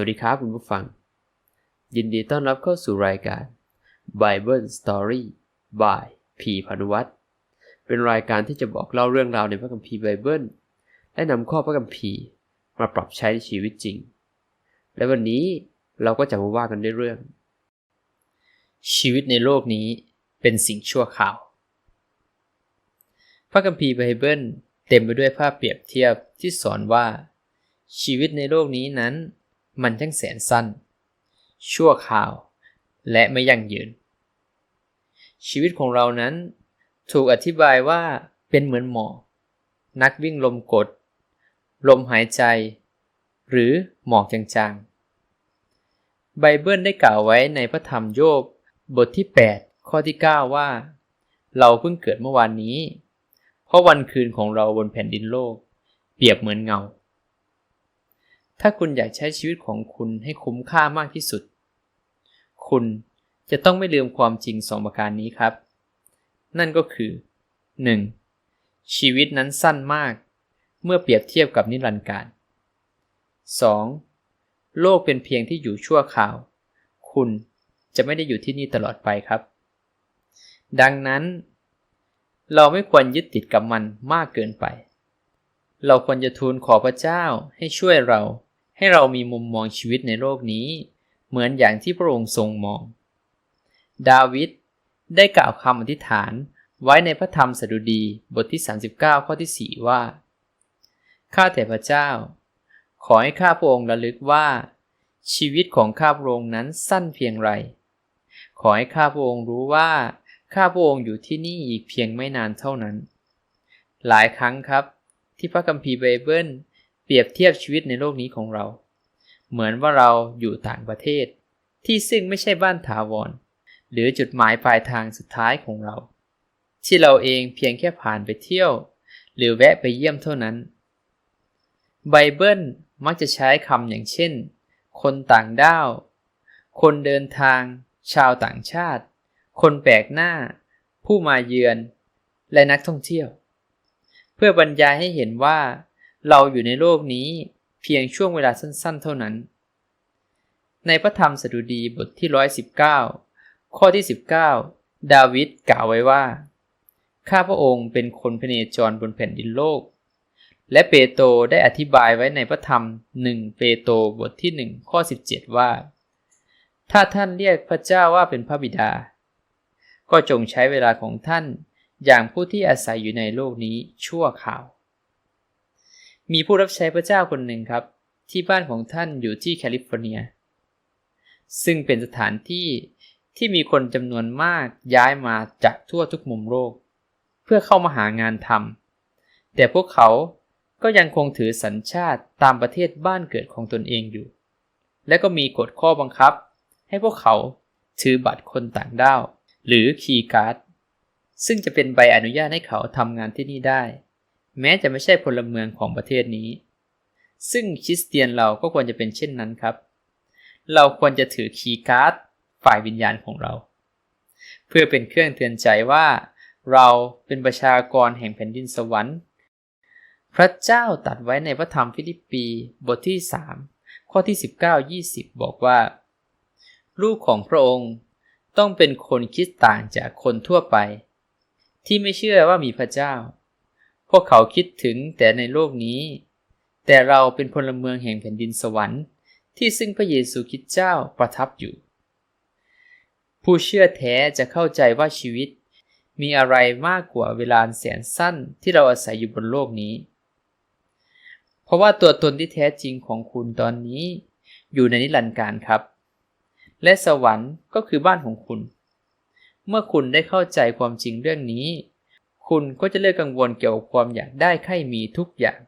สวัสดีครับคุณผู้ฟัง ยินดีต้อนรับเข้าสู่รายการ Bible Story by พีพานุวัตรเป็นรายการที่จะบอกเล่าเรื่องราวในพระคัมภีร์ไบเบิลและนำข้อพระคัมภีร์มาปรับใช้ในชีวิตจริง และวันนี้เราก็จะมาว่ากันด้วยเรื่อง ชีวิตในโลกนี้เป็นสิ่งชั่วคราว พระคัมภีร์ไบเบิลเต็มไปด้วยภาพเปรียบเทียบที่สอนว่า ชีวิตในโลกนี้นั้น มันช่างแสนสั้น ชั่วคราว และไม่ยั่งยืน ชีวิตของเรานั้นถูกอธิบายว่าเป็นเหมือนหมอกนักวิ่งลมกด ลมหายใจ หรือหมอกจางๆ ไบเบิลได้กล่าวไว้ในพระธรรมโยบบทที่ 8 ข้อที่ 9 ว่า เราเพิ่งเกิดเมื่อวานนี้ เพราะวันคืนของเราบนแผ่นดินโลก เปรียบเหมือนเงา ถ้าคุณอยากใช้ชีวิตของคุณให้คุ้มค่ามากที่สุด คุณจะต้องไม่ลืมความจริงสองประการนี้ครับ นั่นก็คือ 1. ชีวิตนั้นสั้นมาก เมื่อเปรียบเทียบกับนิรันดร์การ 2. โลกเป็นเพียงที่อยู่ชั่วคราว คุณจะไม่ได้อยู่ที่นี่ตลอดไปครับ ดังนั้น เราไม่ควรยึดติดกับมันมากเกินไป เราควรจะทูลขอพระเจ้าให้ช่วยเรา ให้เรามีมุมมองชีวิตในโลกนี้ เหมือนอย่างที่พระองค์ทรงมอง ดาวิดได้กล่าวคำอธิษฐานไว้ในพระธรรมสดุดีบทที่ 39 ข้อที่ 4 ว่า ข้าแต่พระเจ้า ขอให้ข้าพระองค์ระลึกว่า ชีวิตของข้าพระองค์นั้นสั้นเพียงไร ขอให้ข้าพระองค์รู้ว่า ข้าพระองค์อยู่ที่นี่อีกเพียงไม่นานเท่านั้น หลายครั้งครับที่พระคัมภีร์ไบเบิล เปรียบเทียบชีวิตในโลกนี้ของเรา เหมือนว่าเราอยู่ต่างประเทศ ที่ซึ่งไม่ใช่บ้านถาวร หรือจุดหมายปลายทางสุดท้ายของเรา ที่เราเองเพียงแค่ผ่านไปเที่ยว หรือแวะไปเยี่ยมเท่านั้น ไบเบิลมักจะใช้คำอย่างเช่น คนต่างด้าว คนเดินทาง ชาวต่างชาติ คนแปลกหน้า ผู้มาเยือน และนักท่องเที่ยว เพื่อบรรยายให้เห็นว่า เราอยู่ในโลกนี้เพียงช่วงเวลาสั้นๆ เท่านั้น ในพระธรรมสดุดีบทที่ 119 ข้อที่ 19 ดาวิดกล่าวไว้ว่า ข้าพระองค์เป็นคนพเนจรบนแผ่นดินโลก และเปโตรได้อธิบายไว้ในพระธรรมหนึ่งเปโตรบทที่หนึ่งข้อ 17 ว่า ถ้าท่านเรียกพระเจ้าว่าเป็นพระบิดา ก็จงใช้เวลาของท่านอย่างผู้ที่อาศัยอยู่ในโลกนี้ชั่วคราว มีผู้รับใช้พระเจ้าคนหนึ่งครับ ที่บ้านของท่านอยู่ที่แคลิฟอร์เนีย ซึ่งเป็นสถานที่ที่มีคนจำนวนมากย้ายมาจากทั่วทุกมุมโลก เพื่อเข้ามาหางานทำแต่พวกเขาก็ยังคงถือสัญชาติตามประเทศบ้านเกิดของตนเองอยู่ และก็มีกฎข้อบังคับ ให้พวกเขาถือบัตรคนต่างด้าว หรือคีย์การ์ดซึ่งจะเป็นใบอนุญาตให้เขาทำงานที่นี่ได้ แม้จะไม่ใช่พลเมืองของประเทศนี้ ซึ่งคริสเตียนเราก็ควรจะเป็นเช่นนั้นครับ เราควรจะถือคีย์การ์ดฝ่ายวิญญาณของเรา เพื่อเป็นเครื่องเตือนใจว่า เราเป็นประชากรแห่งแผ่นดินสวรรค์ พระเจ้าตัดไว้ในพระธรรมฟิลิปปีบทที่ 3 ข้อที่ 19-20 บอกว่า ลูกของพระองค์ต้องเป็นคนคิดต่างจากคนทั่วไป ที่ไม่เชื่อว่ามีพระเจ้า พวกเขาคิดถึงแต่ในโลกนี้ แต่เราเป็นพลเมืองแห่งแผ่นดินสวรรค์ ที่ซึ่งพระเยซูคริสต์เจ้าประทับอยู่ ผู้เชื่อแท้จะเข้าใจว่าชีวิต มีอะไรมากกว่าเวลาแสนสั้นที่เราอาศัยอยู่บนโลกนี้ เพราะว่าตัวตนที่แท้จริงของคุณตอนนี้ อยู่ในนิรันดร์การครับ และสวรรค์ก็คือบ้านของคุณ เมื่อคุณได้เข้าใจความจริงเรื่องนี้ คุณก็จะเลิกกังวลเกี่ยวกับความอยากได้ใครมีทุกอย่าง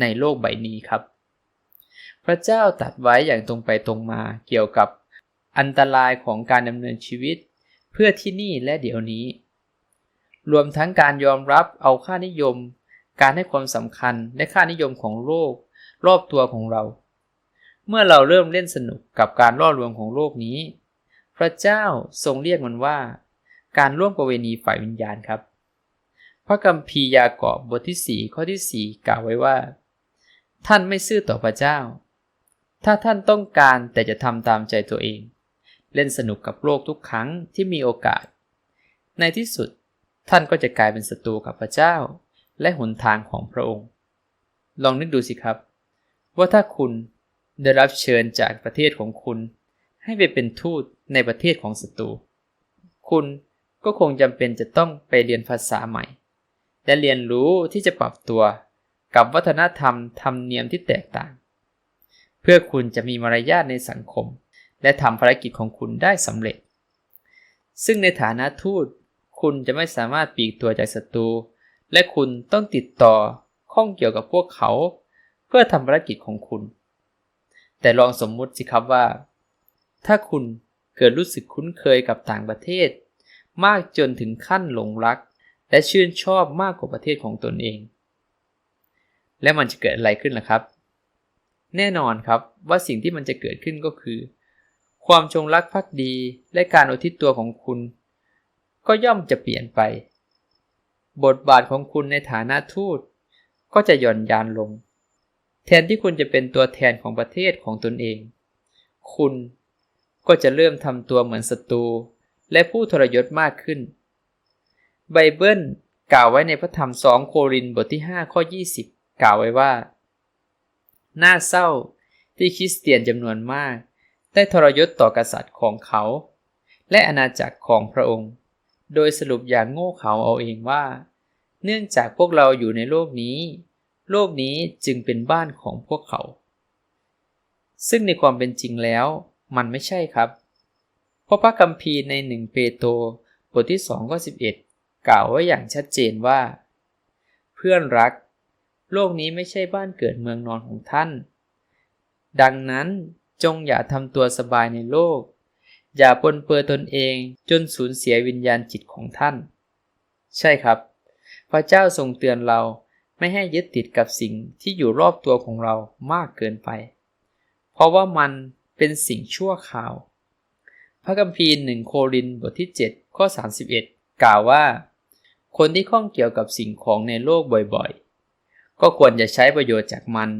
ในโลกใบนี้ครับ พระเจ้าตัดไว้อย่างตรงไปตรงมาเกี่ยวกับอันตรายของการดำเนินชีวิต เพื่อที่นี่และเดี๋ยวนี้ รวมทั้งการยอมรับเอาค่านิยม การให้ความสำคัญและค่านิยมของโลก รอบตัวของเรา เมื่อเราเริ่มเล่นสนุกกับการล่อลวงของโลกนี้ พระเจ้าทรงเรียกมันว่า การร่วมประเวณีฝ่ายวิญญาณครับ พระกัมภียากอบบทที่4ข้อที่4กล่าวไว้ว่า ท่านไม่ซื่อต่อพระเจ้า ถ้าท่านต้องการแต่จะทำตามใจตัวเอง เล่นสนุกกับโลกทุกครั้งที่มีโอกาส ในที่สุดท่านก็จะกลายเป็นศัตรูกับพระเจ้า และหนทางของพระองค์ ลองนึกดูสิครับ ว่าถ้าคุณได้รับเชิญจากประเทศของคุณ ให้ไปเป็นทูตในประเทศของศัตรู คุณก็คงจำเป็นจะต้องไปเรียนภาษาใหม่ และเรียนรู้ที่จะปรับตัวกับวัฒนธรรมธรรมเนียมที่แตกต่าง เพื่อคุณจะมีมารยาทในสังคม และทำภารกิจของคุณได้สำเร็จ ซึ่งในฐานะทูตคุณจะไม่สามารถปีกตัวจากศัตรูและคุณต้องติดต่อข้องเกี่ยวกับพวกเขา เพื่อทำภารกิจของคุณ แต่ลองสมมุติสิครับว่า ถ้าคุณเกิดรู้สึกคุ้นเคยกับต่างประเทศ มากจนถึงขั้นหลงรัก และชื่นชอบมากกว่าประเทศของตนเอง และมันจะเกิดอะไรขึ้นล่ะครับ แน่นอนครับว่าสิ่งที่มันจะเกิดขึ้นก็คือ ความจงรักภักดีและการอุทิศตัวของคุณ ก็ย่อมจะเปลี่ยนไป บทบาทของคุณในฐานะทูต ก็จะหย่อนยานลง แทนที่คุณจะเป็นตัวแทนของประเทศของตนเอง คุณก็จะเริ่มทำตัวเหมือนศัตรูและผู้ทรยศมากขึ้น ไบเบิลกล่าวไว้ในพระธรรมสองโครินธ์บทที่ 5 ข้อ 20 กล่าวไว้ว่า น่าเศร้าที่คริสเตียนจำนวนมาก ได้ทรยศต่อกษัตริย์ของเขา และอาณาจักรของพระองค์ โดยสรุปอย่างโง่เขลาเอาเองว่า เนื่องจากพวกเราอยู่ในโลกนี้ โลกนี้จึงเป็นบ้านของพวกเขา ซึ่งในความเป็นจริงแล้วมันไม่ใช่ครับ เพราะพระคัมภีร์ในหนึ่งเปโตรบทที่2ข้อ11 กล่าวไว้อย่างชัดเจนว่า เพื่อนรัก โลกนี้ไม่ใช่บ้านเกิดเมืองนอนของท่าน ดังนั้นจงอย่าทำตัวสบายในโลก อย่าปนเปื้อตนเองจนสูญเสียวิญญาณจิตของท่าน ใช่ครับ พระเจ้าทรงเตือนเราไม่ให้ยึดติดกับสิ่งที่อยู่รอบตัวของเรามากเกินไป เพราะว่ามันเป็นสิ่งชั่วคราว พระคัมภีร์หนึ่งโครินบทที่ 7 ข้อ 31 กล่าวว่า คนที่ข้องเกี่ยวกับสิ่งของในโลกบ่อยๆ ก็ควรจะใช้ประโยชน์จากมัน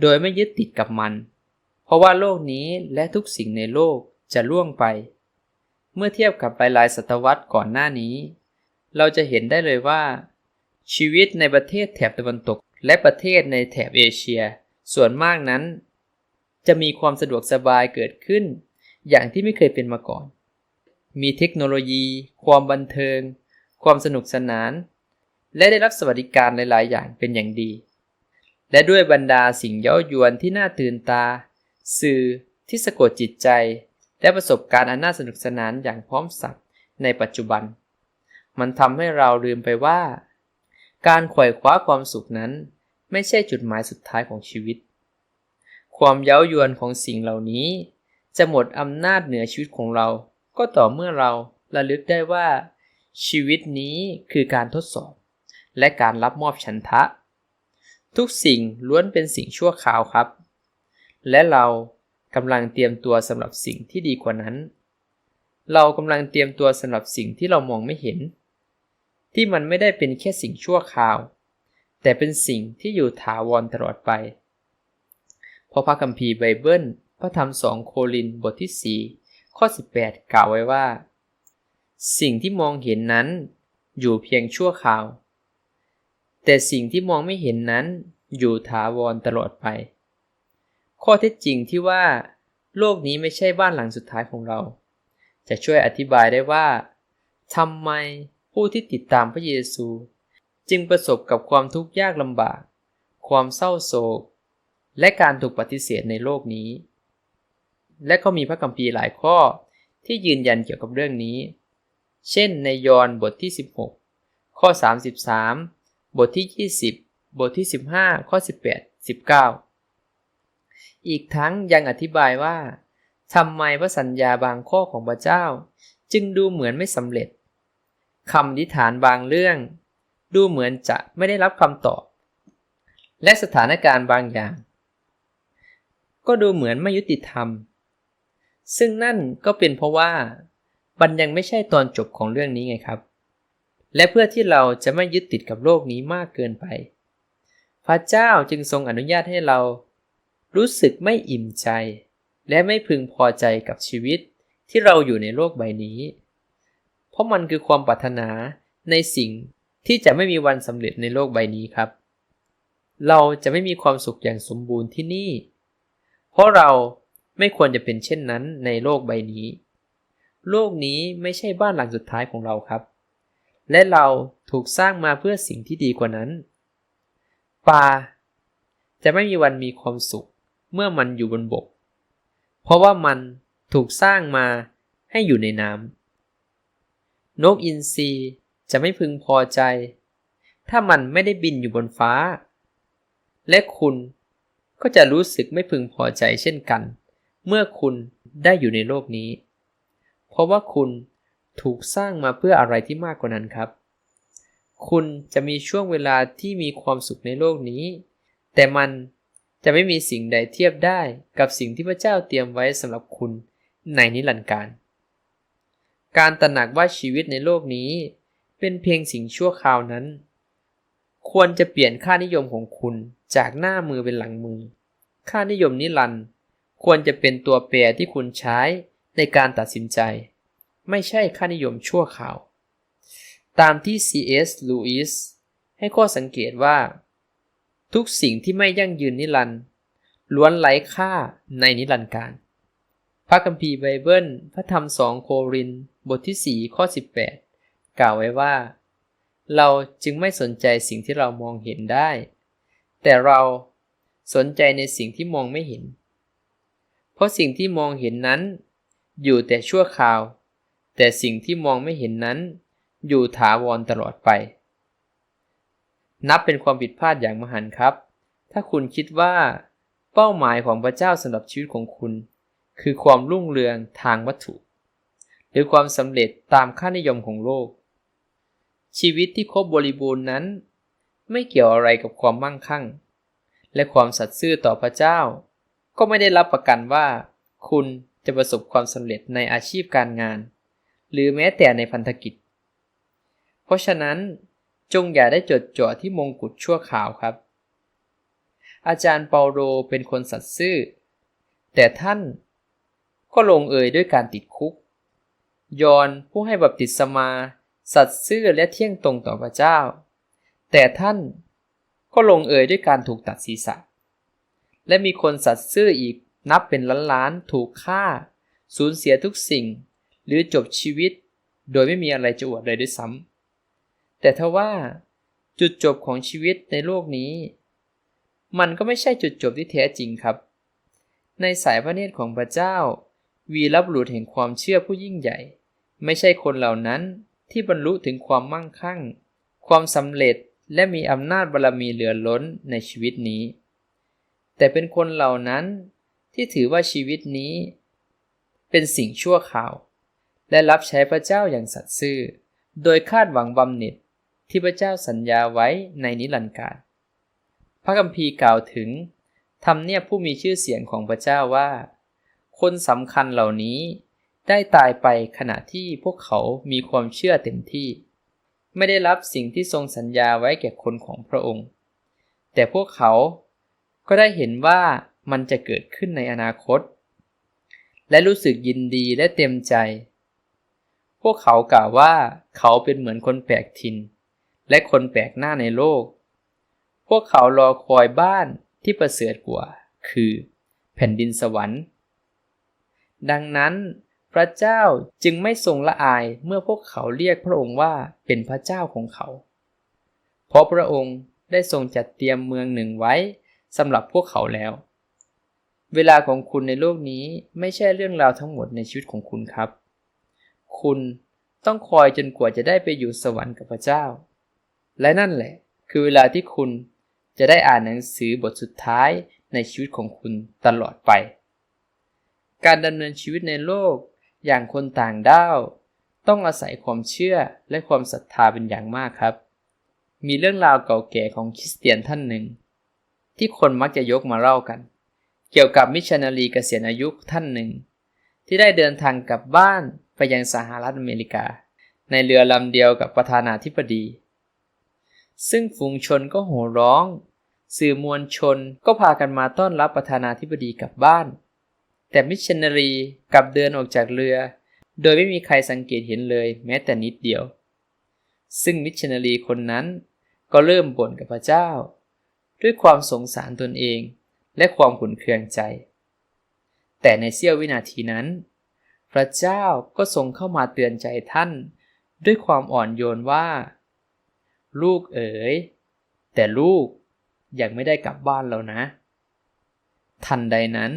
โดยไม่ยึดติดกับมัน เพราะว่าโลกนี้และทุกสิ่งในโลกจะล่วงไป เมื่อเทียบกับหลายๆศตวรรษก่อนหน้านี้ เราจะเห็นได้เลยว่า ชีวิตในประเทศแถบตะวันตก และประเทศในแถบเอเชีย ส่วนมากนั้น จะมีความสะดวกสบายเกิดขึ้น อย่างที่ไม่เคยเป็นมาก่อน มีเทคโนโลยี ความบันเทิง ความสนุกสนาน และได้รับสวัสดิการหลาย ๆ อย่างเป็นอย่างดี และด้วยบรรดาสิ่งเย้ายวนที่น่าตื่นตา สื่อที่สะกดจิตใจ และประสบการณ์อันน่าสนุกสนานอย่างพร้อมสับในปัจจุบัน มันทำให้เราลืมไปว่า การขวอยคว้าความสุขนั้น ไม่ใช่จุดหมายสุดท้ายของชีวิต ความเย้ายวนของสิ่งเหล่านี้ จะหมดอำนาจเหนือชีวิตของเรา ก็ต่อเมื่อเราระลึกได้ว่า ชีวิตนี้คือการทดสอบ และการรับมอบฉันทะ ทุกสิ่งล้วนเป็นสิ่งชั่วคราวครับ และเรากำลังเตรียมตัวสำหรับสิ่งที่ดีกว่านั้น เรากำลังเตรียมตัวสำหรับสิ่งที่เรามองไม่เห็น ที่มันไม่ได้เป็นแค่สิ่งชั่วคราว แต่เป็นสิ่งที่อยู่ถาวรตลอดไป เพราะพระคัมภีร์ไบเบิล พระธรรมสองโครินบทที่ 4 ข้อ 18 กล่าวไว้ว่า สิ่งที่มองเห็นนั้นอยู่เพียงชั่วคราว แต่สิ่งที่มองไม่เห็นนั้นอยู่ถาวรตลอดไป ข้อเท็จจริงที่ว่า โลกนี้ไม่ใช่บ้านหลังสุดท้ายของเรา จะช่วยอธิบายได้ว่าทำไมผู้ที่ติดตามพระเยซู จึงประสบกับความทุกข์ยากลำบาก ความเศร้าโศก และการถูกปฏิเสธในโลกนี้ และก็มีพระคัมภีร์หลายข้อที่ยืนยันเกี่ยวกับเรื่องนี้ เช่นในยอห์นบทที่ 16 ข้อ 33 บทที่ 20 บทที่ 15 ข้อ 18 19 อีกทั้งยังอธิบายว่าทำไมพระสัญญาบางข้อของพระเจ้า จึงดูเหมือนไม่สำเร็จคำนิษฐานบางเรื่อง ดูเหมือนจะไม่ได้รับคำตอบ และสถานการณ์บางอย่าง ก็ดูเหมือนไม่ยุติธรรม ซึ่งนั่นก็เป็นเพราะว่า มันยังไม่ใช่ตอนจบของเรื่องนี้ไงครับ และเพื่อที่เราจะไม่ยึดติดกับโลกนี้มากเกินไป พระเจ้าจึงทรงอนุญาตให้เรา รู้สึกไม่อิ่มใจ และไม่พึงพอใจกับชีวิตที่เราอยู่ในโลกใบนี้ เพราะมันคือความปรารถนาในสิ่งที่จะไม่มีวันสำเร็จในโลกใบนี้ครับ เราจะไม่มีความสุขอย่างสมบูรณ์ที่นี่ เพราะเราไม่ควรจะเป็นเช่นนั้นในโลกใบนี้ โลกนี้ไม่ใช่บ้านหลังสุดท้ายของเราครับ และเราถูกสร้างมาเพื่อสิ่งที่ดีกว่านั้นปลาจะไม่มีวันมีความสุข เมื่อมันอยู่บนบก เพราะว่ามันถูกสร้างมาให้อยู่ในน้ำนกอินทรีจะไม่พึงพอใจ ถ้ามันไม่ได้บินอยู่บนฟ้า และคุณก็จะรู้สึกไม่พึงพอใจเช่นกัน เมื่อคุณได้อยู่ในโลกนี้ ราะว่าคุณถูกสร้างมาเพื่ออะไรที่มากกว่านั้นครับ คุณจะมีช่วงเวลาที่มีความสุขในโลกนี้ แต่มันจะไม่มีสิ่งใดเทียบได้กับสิ่งที่พระเจ้าเตรียมไว้สำหรับคุณในนิรันดร์การ การตระหนักว่าชีวิตในโลกนี้ เป็นเพียงสิ่งชั่วคราวนั้น ควรจะเปลี่ยนค่านิยมของคุณจากหน้ามือเป็นหลังมือ ค่านิยมนิรันดร์ควรจะเป็นตัวแปรที่คุณใช้ ในการตัดสินใจ ไม่ใช่ค่านิยมชั่วคราว ตามที่ C.S. Lewis ให้ข้อสังเกตว่า ทุกสิ่งที่ไม่ยั่งยืนนิรันดร์ล้วนไร้ค่าในนิรันดร์การ พระคัมภีร์ไบเบิล พระธรรมสองโคริน บทที่ 4 ข้อ 18 กล่าวไว้ว่า เราจึงไม่สนใจสิ่งที่เรามองเห็นได้ แต่เราสนใจในสิ่งที่มองไม่เห็น เพราะสิ่งที่มองเห็นนั้น อยู่แต่ชั่วคราว แต่สิ่งที่มองไม่เห็นนั้น อยู่ถาวรตลอดไป นับเป็นความผิดพลาดอย่างมหันต์ครับ ถ้าคุณคิดว่า เป้าหมายของพระเจ้าสำหรับชีวิตของคุณ คือความรุ่งเรืองทางวัตถุ หรือความสำเร็จตามค่านิยมของโลก ชีวิตที่ครบบริบูรณ์นั้น ไม่เกี่ยวอะไรกับความมั่งคั่ง และความสัตย์ซื่อต่อพระเจ้า ก็ไม่ได้รับประกันว่า คุณ จะประสบความสำเร็จในอาชีพการงาน หรือแม้แต่ในพันธกิจ เพราะฉะนั้นจงอย่าได้จดจ่อที่มงกุฎชั่วขาวครับ อาจารย์เปาโลเป็นคนสัตย์ซื่อ แต่ท่านก็ลงเอยด้วยการติดคุก ยอนผู้ให้บัพติศมา สัตย์ซื่อและเที่ยงตรงต่อพระเจ้า แต่ท่านก็ลงเอยด้วยการถูกตัดศีรษะ และมีคนสัตย์ซื่ออีก นับเป็นล้านๆถูกฆ่า สูญเสียทุกสิ่ง หรือจบชีวิต โดยไม่มีอะไรจะอวดเลยด้วยซ้ำแต่ทว่าจุดจบของชีวิตในโลกนี้ มันก็ไม่ใช่จุดจบที่แท้จริงครับ ในสายพระเนตรของพระเจ้า วีรับบุรุษแห่งความเชื่อผู้ยิ่งใหญ่ ไม่ใช่คนเหล่านั้นที่บรรลุถึงความมั่งคั่ง ความสำเร็จและมีอำนาจบารรมีเหลือล้นในชีวิตนี้ แต่เป็นคนเหล่านั้น ที่ถือว่าชีวิตนี้ เป็นสิ่งชั่วคราว และรับใช้พระเจ้าอย่างสัตย์ซื่อ โดยคาดหวังบำเหน็จที่พระเจ้าสัญญาไว้ในนิรันดร์การ พระคัมภีร์กล่าวถึงทำเนียบผู้มีชื่อเสียงของพระเจ้าว่า คนสำคัญเหล่านี้ได้ตายไปขณะที่พวกเขามีความเชื่อเต็มที่ ไม่ได้รับสิ่งที่ทรงสัญญาไว้แก่คนของพระองค์ แต่พวกเขาก็ได้เห็นว่า มันจะเกิดขึ้นในอนาคต และรู้สึกยินดีและเต็มใจ พวกเขากล่าวว่าเขาเป็นเหมือนคนแปลกถิ่น และคนแปลกหน้าในโลก พวกเขารอคอยบ้านที่ประเสริฐกว่า คือแผ่นดินสวรรค์ ดังนั้นพระเจ้าจึงไม่ทรงละอายเมื่อพวกเขาเรียกพระองค์ว่าเป็นพระเจ้าของเขา เพราะพระองค์ได้ทรงจัดเตรียมเมืองหนึ่งไว้สำหรับพวกเขาแล้ว เวลาของคุณในโลกนี้ไม่ใช่เรื่องราวทั้งหมดในชีวิตของคุณครับ คุณต้องคอยจนกว่าจะได้ไปอยู่สวรรค์กับพระเจ้า และนั่นแหละ คือเวลาที่คุณจะได้อ่านหนังสือบทสุดท้ายในชีวิตของคุณตลอดไป การดำเนินชีวิตในโลกอย่างคนต่างด้าวต้องอาศัยความเชื่อและความศรัทธาเป็นอย่างมากครับ มีเรื่องราวเก่าแก่ของคริสเตียนท่านหนึ่ง ที่คนมักจะยกมาเล่ากัน เกี่ยวกับมิชชันนารีเกษียณอายุท่านหนึ่ง ที่ได้เดินทางกลับบ้านไปยังสหรัฐอเมริกา ในเรือลำเดียวกับประธานาธิบดี ซึ่งฝูงชนก็โห่ร้อง สื่อมวลชนก็พากันมาต้อนรับประธานาธิบดีกลับบ้าน แต่มิชชันนารีกลับเดินออกจากเรือ โดยไม่มีใครสังเกตเห็นเลยแม้แต่นิดเดียว ซึ่งมิชชันนารีคนนั้นก็เริ่มบ่นกับพระเจ้า ด้วยความสงสารตนเอง และความขุนเคืองใจ แต่ในเสี้ยววินาทีนั้น พระเจ้าก็ทรงเข้ามาเตือนใจท่าน ด้วยความอ่อนโยนว่า ลูกเอ๋ย แต่ลูกยังไม่ได้กลับบ้านแล้วนะ ทันใดนั้น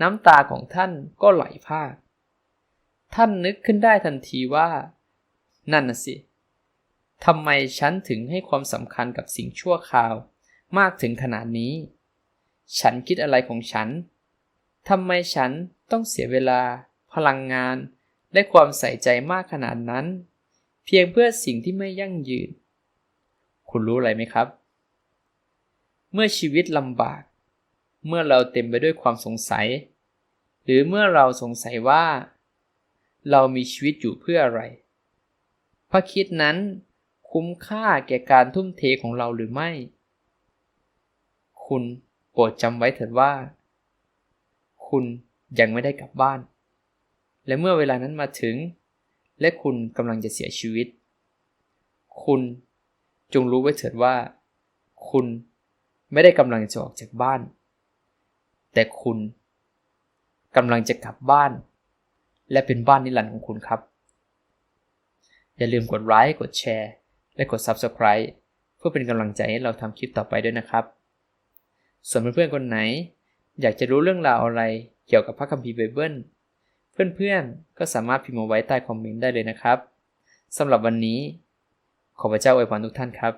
น้ำตาของท่านก็ไหลพากท่านนึกขึ้นได้ทันทีว่า นั่นน่ะสิทำไมฉันถึงให้ความสำคัญกับสิ่งชั่วคราวมากถึงขนาดนี้ ฉันคิดอะไรของฉันทำไมฉันต้องเสียเวลา พลังงาน และความใส่ใจมากขนาดนั้น เพียงเพื่อสิ่งที่ไม่ยั่งยืน คุณรู้อะไรไหมครับ เมื่อชีวิตลำบาก เมื่อเราเต็มไปด้วยความสงสัย หรือเมื่อเราสงสัยว่า เรามีชีวิตอยู่เพื่ออะไรพระคิดนั้นคุ้มค่าแก่การทุ่มเทของเราหรือไม่ คุณ โปรดจำไว้เถิดว่า คุณยังไม่ได้กลับบ้าน และเมื่อเวลานั้นมาถึง และคุณกำลังจะเสียชีวิต คุณจงรู้ไว้เถิดว่า คุณไม่ได้กำลังจะออกจากบ้าน แต่คุณกำลังจะกลับบ้าน และเป็นบ้านนิรันดร์ของคุณครับ อย่าลืมกดไลค์กดแชร์ และกด Subscribe เพื่อเป็นกำลังใจให้เราทำคลิปต่อไปด้วยนะครับ ส่วนเพื่อนๆคนไหน อยากจะรู้เรื่องราวอะไรเกี่ยวกับพระคัมภีร์ไบเบิลเพื่อนๆ ก็สามารถพิมพ์มาไว้ใต้คอมเมนต์ได้เลยนะครับสำหรับวันนี้ ขอพระเจ้าอวยพรทุกท่านครับ